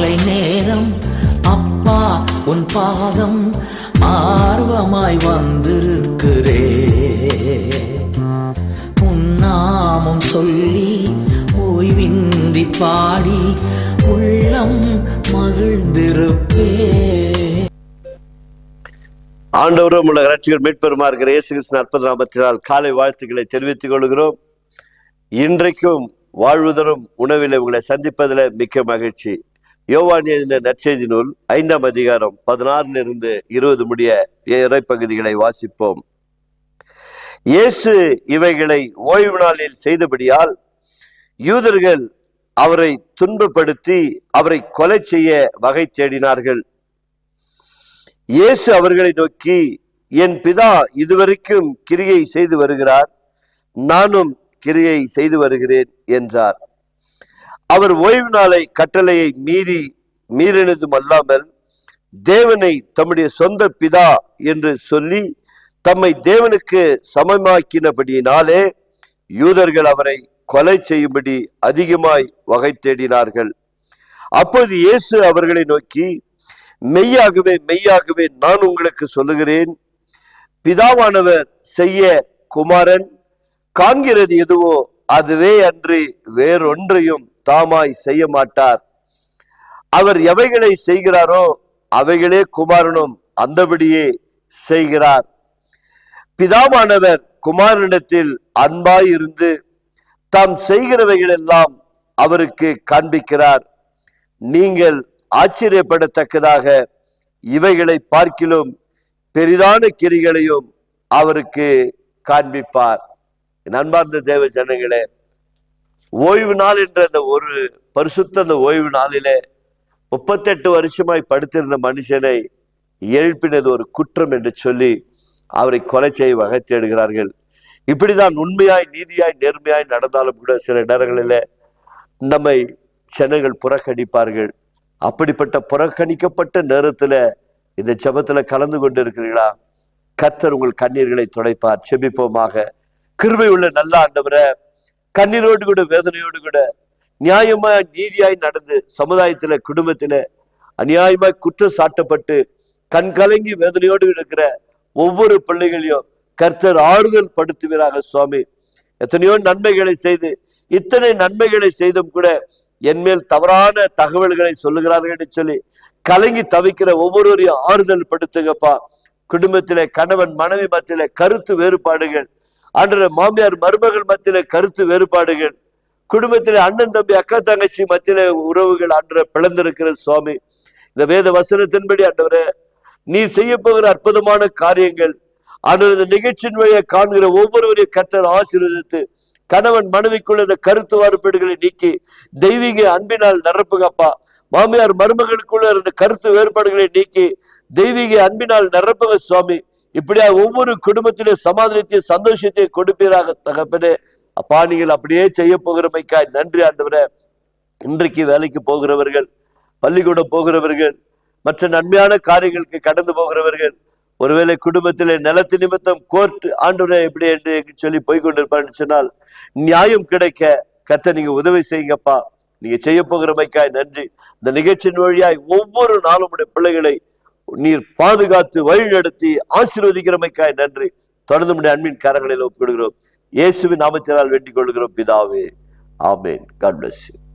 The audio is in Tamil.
மாலை நேரம் அப்பா உன் பாதம் ஆர்வமாய் வந்திருக்கிறே. உன் நாமம் சொல்லி ஓய்வின்றி பாடி உள்ளம் மகிழ்ந்திருப்பே. ஆண்டவரும் உள்ள ரட்சிகள் மீட்பெருமா இருக்கிற இயேசு கிருஷ்ணன் அற்புத நாமத்தினால் காலை வாழ்த்துக்களை தெரிவித்துக் கொள்கிறோம். இன்றைக்கும் வாழ்வுதரும் உணவில் உங்களை சந்திப்பதில் மிக்க மகிழ்ச்சி. யோவான் எழுதின நற்செய்தி நூல் ஐந்தாம் அதிகாரம் பதினாறிலிருந்து இருந்து இருபது முடிய இறைப்பகுதிகளை வாசிப்போம். இயேசு இவைகளை ஓய்வு நாளில் செய்தபடியால் யூதர்கள் அவரை துன்பப்படுத்தி அவரை கொலை செய்ய வகை தேடினார்கள். இயேசு அவர்களை நோக்கி என் பிதா இதுவரைக்கும் கிரியை செய்து வருகிறார். நானும் கிரியை செய்து வருகிறேன் என்றார். அவர் ஓய்வு நாளை கட்டளையை மீறி மீறினதும் அல்லாமல் தேவனை தம்முடைய சொந்த பிதா என்று சொல்லி தம்மை தேவனுக்கு சமமாக்கினபடியினாலே யூதர்கள் அவரை கொலை செய்யும்படி அதிகமாய் வகை தேடினார்கள். அப்போது இயேசு அவர்களை நோக்கி மெய்யாகவே மெய்யாகவே நான் உங்களுக்கு சொல்லுகிறேன். பிதாவானவர் செய்ய குமாரன் காண்கிறது எதுவோ அதுவே அன்று வேறொன்றையும் தாமாய் செய்ய மாட்டார். அவர் எவைகளை செய்கிறாரோ அவைகளே குமாரனும் அந்தபடியே செய்கிறார். பிதாமானவர் குமாரனிடத்தில் அன்பாயிருந்து தாம் செய்கிறவைகளெல்லாம் அவருக்கு காண்பிக்கிறார். நீங்கள் ஆச்சரியப்படத்தக்கதாக இவைகளை பார்க்கிலும் பெரிதான கிரிகளையும் அவருக்கு காண்பிப்பார். நண்பார்ந்த தேவ ஜனங்களே ஓய்வு நாள் என்ற அந்த ஒரு பரிசுத்த அந்த ஓய்வு நாளிலே முப்பத்தெட்டு வருஷமாய் படுத்திருந்த மனுஷனை எழுப்பினது ஒரு குற்றம் என்று சொல்லி அவரை கொலை செய்ய வகை தேடுகிறார்கள். இப்படிதான் உண்மையாய் நீதியாய் நேர்மையாய் நடந்தாலும் கூட சில நேரங்களில் நம்மை ஜனங்கள் புறக்கணிப்பார்கள். அப்படிப்பட்ட புறக்கணிக்கப்பட்ட நேரத்தில் இந்த ஜபத்தில் கலந்து கொண்டு இருக்கிறீங்களா கர்த்தர் உங்கள் கண்ணீர்களை துடைப்பார். செபிப்போமாக கிருபை உள்ள நல்ல ஆண்டவரை கண்ணீரோடு கூட வேதனையோடு கூட நியாயமா நீதியாய் நடந்து சமுதாயத்துல குடும்பத்துல அநியாயமாய் குற்றம் சாட்டப்பட்டு கண் கலங்கி வேதனையோடு இருக்கிற ஒவ்வொரு பிள்ளைகளையும் கர்த்தர் ஆறுதல் படுத்துவீராக சுவாமி. எத்தனையோ நன்மைகளை செய்து இத்தனை நன்மைகளை செய்தும் கூட என்மேல் தவறான தகவல்களை சொல்லுகிறார்கள் என்று சொல்லி கலங்கி தவிக்கிற ஒவ்வொருவரையும் ஆறுதல் படுத்துங்கப்பா. குடும்பத்திலே கணவன் மனைவி மத்தியில கருத்து வேறுபாடுகள் அன்ற மாமியார் மருமகள் மத்தியில கருத்து வேறுபாடுகள் குடும்பத்தில் அண்ணன் தம்பி அக்கா தங்கச்சி மத்தியில உறவுகள் அன்ற பிளந்திருக்கிற சுவாமி. இந்த வேத வசனத்தின்படி ஆண்டவரே நீ செய்ய போகிற அற்புதமான காரியங்கள் ஆண்டவர் இந்த நிகழ்ச்சியின் வழியை காண்கிற ஒவ்வொருவரையும் கர்த்தர் ஆசீர்வதித்து கணவன் மனைவிக்குள்ள இந்த கருத்து வேறுபாடுகளை நீக்கி தெய்வீக அன்பினால் நிரப்புகப்பா மாமியார் மருமகளுக்குள்ள இருந்த கருத்து வேறுபாடுகளை நீக்கி தெய்வீக அன்பினால் நிரப்புக சுவாமி. இப்படியா ஒவ்வொரு குடும்பத்திலும் சமாதானத்தையும் சந்தோஷத்தையும் கொடுப்பீராக தகப்பனே. அப்பா நீங்கள் அப்படியே செய்ய போகிறமைக்காய் நன்றி ஆண்டவரே. இன்றைக்கு வேலைக்கு போகிறவர்கள் பள்ளிக்கூடம் போகிறவர்கள் மற்ற நன்மையான காரியங்களுக்கு கடந்து போகிறவர்கள் ஒருவேளை குடும்பத்திலே நிலத்து நிமித்தம் கோர்ட் ஆண்டவரே எப்படி என்று சொல்லி போய்கொண்டிருப்பான்னு சொன்னால் நியாயம் கிடைக்க கத்த நீங்க உதவி செய்யுங்கப்பா. நீங்க செய்ய போகிறமைக்காய் நன்றி. இந்த நிகழ்ச்சியின் வழியாய் ஒவ்வொரு நாளும் உடைய பிள்ளைகளை நீர் பாதுகாத்து வழி நடத்தி ஆசீர்வதிக்கிறமைக்காய் நன்றி. தொடர்ந்து உடைய அன்பின் கரங்களில் ஒப்பிடுகிறோம் இயேசுவின் நாமத்தினால் வேண்டிக் கொள்கிறோம். பிதாவே ஆமேன். God bless you